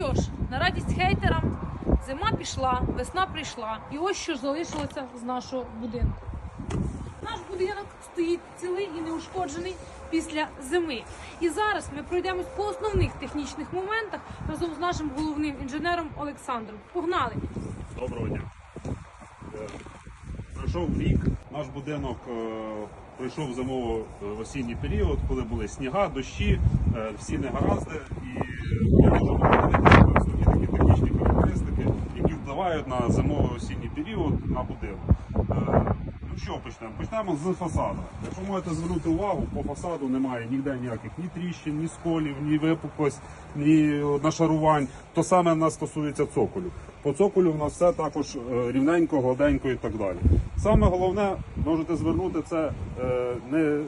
Що ж, на радість хейтерам, зима пішла, весна прийшла, і ось що залишилося з нашого будинку. Наш будинок стоїть цілий і неушкоджений після зими. І зараз ми пройдемось по основних технічних моментах разом з нашим головним інженером Олександром. Погнали! Доброго дня. Е, Пройшов рік, наш будинок е, пройшов зимово-осінній період, коли були сніга, дощі, е, всі негаразди, і такі технічні характеристики, які впливають на зимово-осінній період на будинок. Е, Ну що почнемо? Почнемо з фасаду. Якщо можете звернути увагу, по фасаду немає ніде ніяких ні тріщин, ні сколів, ні випуклость, ні нашарувань. То саме нас стосується цоколю. По цоколю в нас все також е, рівненько, гладенько і так далі. Саме головне, можете звернути це е, не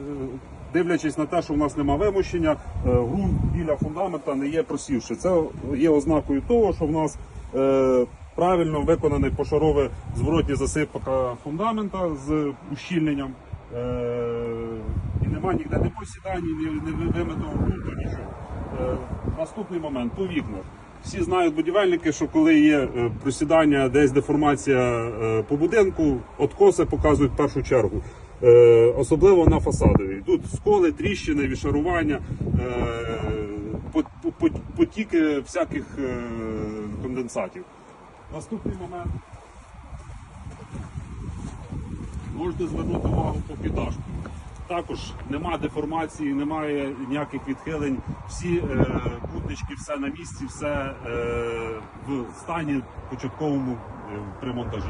дивлячись на те, що в нас нема вимощення, е, ґрунт біля фундамента не є просівши. Це є ознакою того, що в нас е, правильно виконаний пошарове зворотні засипка фундамента з ущільненням. Е, і нема ніде ні посідань, ні, вимитого ґрунту, нічого. Е, наступний момент по вікнах. Всі знають будівельники, що коли є е, просідання, десь деформація е, по будинку, откоси показують першу чергу. Е, особливо на фасадові. Тут сколи, тріщини, вішарування, е, по- по- по- потіки всяких е, конденсатів. Наступний момент. Можете звернути увагу по підашку. Також нема деформації, немає ніяких відхилень. Всі е, кутнички, все на місці, все е, в стані початковому е, при монтажі.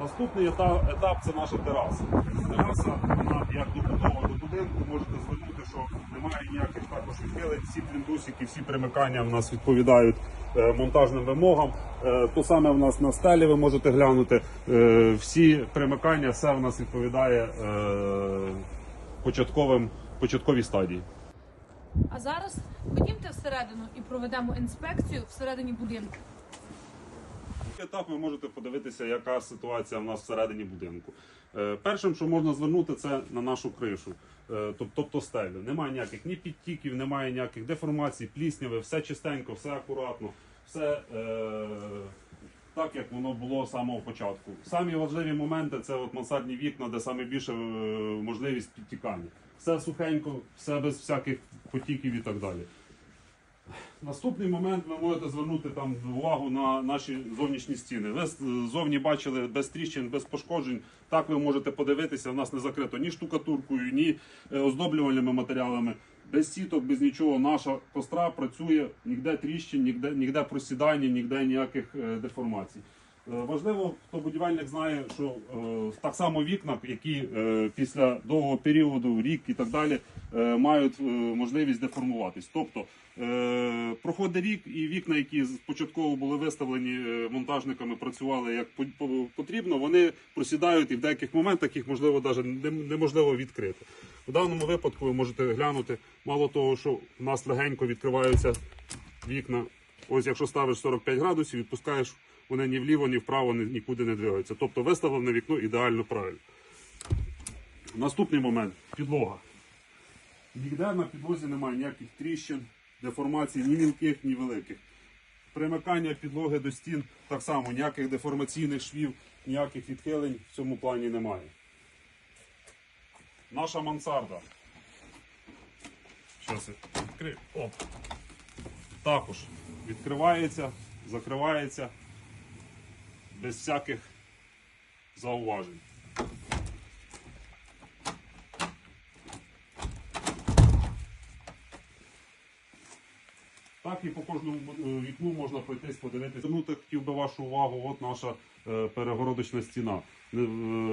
Наступний етап, етап це наша тераса. Тераса, вона як добудова до будинку, можете звернути, що немає ніяких також відхилень. Всі плінтусики, всі примикання в нас відповідають е, монтажним вимогам. Е, то саме в нас на стелі ви можете глянути. Е, всі примикання, все в нас відповідає початковим, початковій стадії. А зараз ходімте всередину і проведемо інспекцію всередині будинку. Етап ви можете подивитися, яка ситуація в нас всередині будинку. Е, Першим, що можна звернути, це на нашу кришу, е, тобто стелю. Немає ніяких ні підтіків, немає ніяких деформацій, плісняви, все чистенько, все акуратно, все е, так, як воно було з самого початку. Самі важливі моменти це от мансардні вікна, де саме більше е, можливість підтікання. Все сухенько, все без всяких потіків і так далі. Наступний момент ви можете звернути там увагу на наші зовнішні стіни. Ви зовні бачили без тріщин, без пошкоджень. Так ви можете подивитися. У нас не закрито ні штукатуркою, ні е, оздоблювальними матеріалами. Без сіток, без нічого. Наша костра працює ніде тріщин, ніде, ніде просідання, ніде ніяких е, деформацій. Е, Важливо, хто будівельник знає, що е, так само вікна, які е, після довгого періоду, рік і так далі, е, мають е, можливість деформуватись. Тобто е, проходить рік, і вікна, які спочатку були виставлені е, монтажниками, працювали як по- по- потрібно, вони просідають і в деяких моментах їх можливо навіть неможливо відкрити. В даному випадку ви можете глянути, мало того, що в нас легенько відкриваються вікна. Ось якщо ставиш 45 градусів, відпускаєш, вони ні вліво, ні вправо ні- нікуди не двигаються. Тобто виставлене вікно ідеально правильно. Наступний момент підлога. Ніде на підлозі немає ніяких тріщин, деформацій, ні мілких, ні великих. Примикання підлоги до стін так само, ніяких деформаційних швів, ніяких відхилень в цьому плані немає. Наша мансарда. Щас я відкрию. Оп. Також відкривається, закривається без всяких зауважень. Так і по кожному е, вікну можна пройтись, подивитися. Звернути хотів би вашу увагу, от наша е, перегородочна стіна. Е,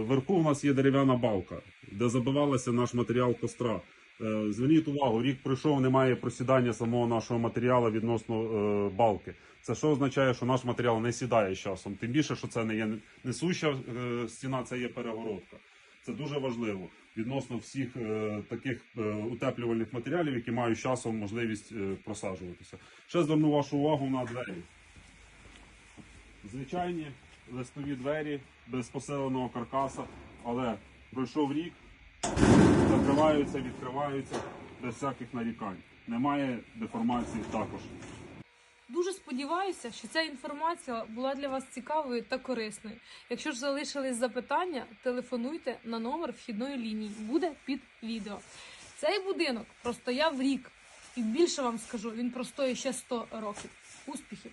Вверху у нас є дерев'яна балка, де забивалася наш матеріал костра. Е, Зверніть увагу, рік пройшов, немає просідання самого нашого матеріалу відносно е, балки. Це що означає, що наш матеріал не сідає з часом. Тим більше, що це не є несуща е, стіна, це є перегородка. Це дуже важливо відносно всіх е, таких е, утеплювальних матеріалів, які мають часом можливість е, просаджуватися. Ще зверну вашу увагу на двері. Звичайні листові двері без посиленого каркаса, але пройшов рік, закриваються, відкриваються без всяких нарікань. Немає деформації також. Дуже сподіваюся, що ця інформація була для вас цікавою та корисною. Якщо ж залишились запитання, телефонуйте на номер вхідної лінії. Буде під відео. Цей будинок простояв рік, і більше вам скажу, він простоїть ще 100 років. Успіхів!